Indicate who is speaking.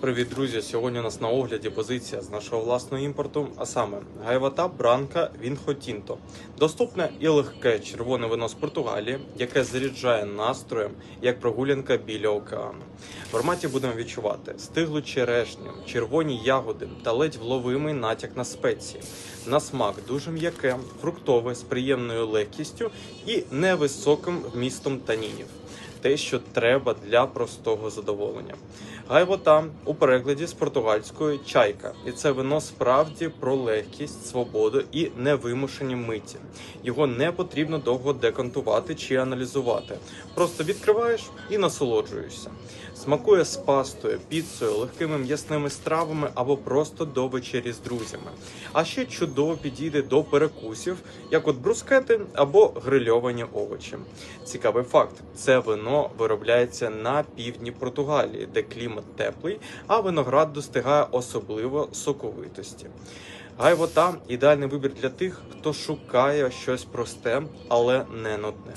Speaker 1: Привіт, друзі! Сьогодні у нас на огляді позиція з нашого власного імпорту, а саме Гайвата Бранка Вінхотінто. Доступне і легке червоне вино з Португалії, яке заряджає настроєм як прогулянка біля океану. В ароматі будемо відчувати стиглу черешню, червоні ягоди та ледь вловимий натяк на спеції. На смак дуже м'яке, фруктове з приємною легкістю і невисоким вмістом танінів те, що треба для простого задоволення. Гайвота у перекладі з португальської чайка, і це вино справді про легкість, свободу і невимушені миті. Його не потрібно довго декантувати чи аналізувати. Просто відкриваєш і насолоджуєшся. Смакує з пастою, піцею, легкими м'ясними стравами або просто до вечері з друзями. А ще чудово підійде до перекусів, як от брускети або грильовані овочі. Цікавий факт: це вино виробляється на півдні Португалії, де клімат теплий, а виноград достигає особливо соковитості. Гайвота ідеальний вибір для тих, хто шукає щось просте, але не нудне.